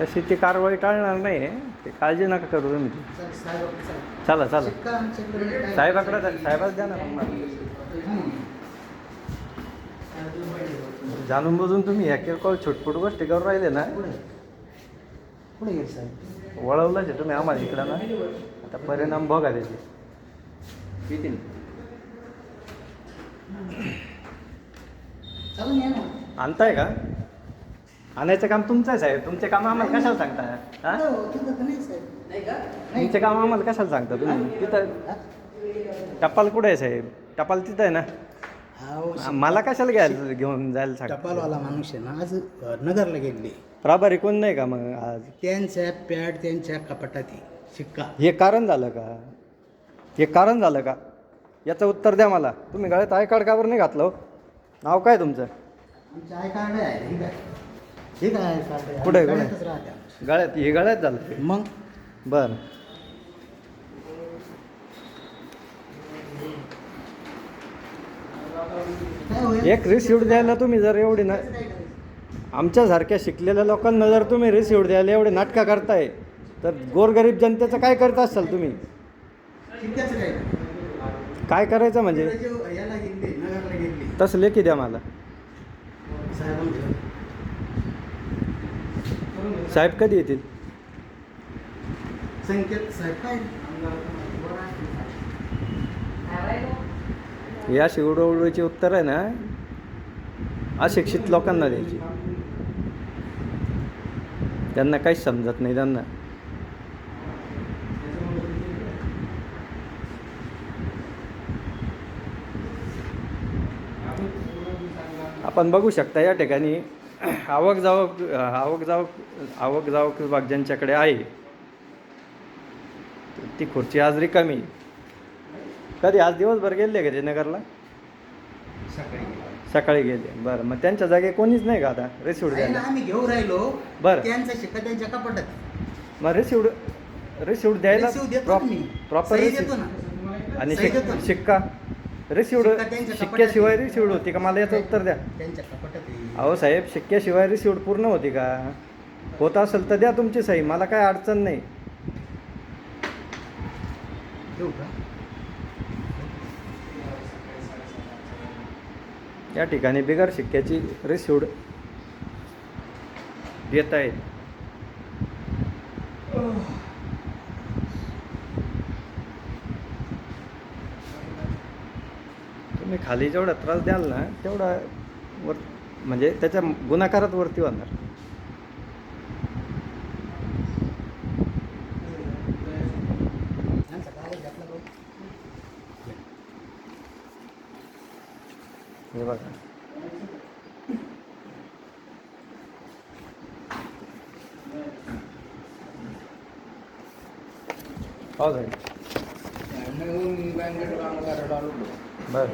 तशी ती कारवाई टाळणार नाही ते काळजी नका करू तुम्ही. ती. चला चला. साहेबाकडे साहेबाच द्या ना. जाणून बुजून तुम्ही ह्या किरकोळ छुटपुट गोष्टी करून राहिले ना. वळवलंच आहे तुम्ही आम्हाला इकडं ना. आता परिणाम बघा त्याचे. चालून या ना. आणताय का? आणायचं काम तुमचं आहे साहेब. तुमचे काम आम्हाला कशाला सांगता? हा? हो, तिथं तर नाही साहेब तुमचे काम आम्हाला कशाला सांगता तुम्ही? तिथं हा? टपाल कुठे आहे साहेब? टपाल तिथं आहे ना? हो, मला कशाला घ्यायला घेऊन जायला सांग टपालवाला माणूस आहे ना आज अ, नगरला गेले प्रभारी कोण नाही का मग आज? त्यांच्या पॅड त्यांच्या कपाटात आहे. शिक्का. हे कारण झालं का? हे कारण झालं का याचं उत्तर द्या मला तुम्ही गळ्यात आय कार्ड कावर नाही घातलं हो? नाव काय तुमचं आमचे आय कार्ड आहे आय कार्ड आहे? कुठे, कुठे? गळ्यातच राहते आमचं. गळ्यात हे गळ्यात झालं. मग बरं काय होईल एक रिसिव्ह द्यायला तुम्ही जर एवढी ना आमच्यासारख्या शिकलेल्या लोकांना जर तुम्ही रिसिव्ह द्यायला एवढे नाटकं करताय तर गोरगरीब जनतेचं काय करत असाल तुम्ही काय? काय करायचं म्हणजे? याला नगरला तसं लेखी द्या मला. साहेबांकडे साहेब कधी येतील? संकेत साहेब काय? या शिवडवडीची उत्तर आहे ना? अशिक्षित लोकांना द्यायची. त्यांना काहीच समजत नाही त्यांना. आपण बघू शकता या ठिकाणी आवक जावक आवक जावक आवक जावक विभाग ज्यांच्याकडे आहे ती खुर्ची आज रिकामी. कधी? आज दिवसभर गेले का ते नगरला? सकाळी सकाळी गेले. बरं मग त्यांच्या जागे कोणीच नाही का आता? द्यायला? आम्ही घेऊ राहिलो. बरं. त्यांचा शिक्का त्यांच्या कपाटात. मग रिसिव्ह रिसिव्ह द्यायला. प्रॉपर आणि. शिक्का. शिक्का त्यांच्या शिक्क्याशिवाय कपाटात रिसिव्ह होती का? मला याचं उत्तर द्या. त्यांच्या कपाटात आहे. अहो साहेब शिक्क्याशिवाय रिसिव्ह पूर्ण होती का? होत असेल तर द्या तुमची सही मला काय अडचण नाही. का? या ठिकाणी बिगर शिक्क्याची रिसिव्ह देत आहेत तुम्ही खाली जेवढा त्रास द्याल ना तेवढा वर म्हणजे त्याच्या गुणाकारात वरती होणार हे बघा. हो, हो. साहेब बरं.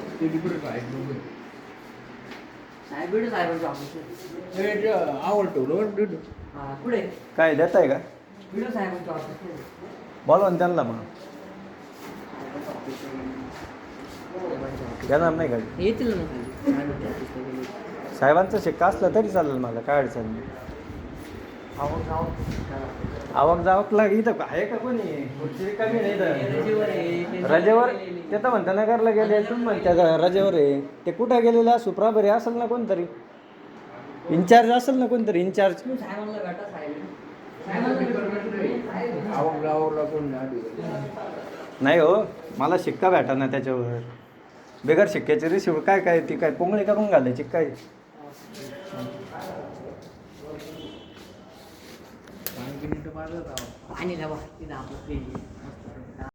साहेबांचं ऑफिस हा कुठे? काय देत आहे का साहेबांचं ऑफिस बोलवा ना त्यांना मग. देणार नाही का? येतील ना खाली. साहेबांचा शिक्का असला तरी चालेल मला काय अडचण नाही. आवक जावक जावकला इथं आहे का कोणी? खुर्ची रिकामी नाही. रजेवर? ते तर म्हणता नगरला गेले तुम्ही म्हणता रजेवर आहे? ते कुठं गेलेले असू? प्रभारी असेल ना कोणतरी? इन्चार्ज असेल ना कोणतरी? इन्चार्ज. नाही हो मला शिक्का भेटा ना त्याच्यावर. बेगर शिक्क्याची रिसिव्ह काय काय ती काय कोंगळी करून घालायची काय? पाणी लावा तिथं आपलं फ्रीज आहे.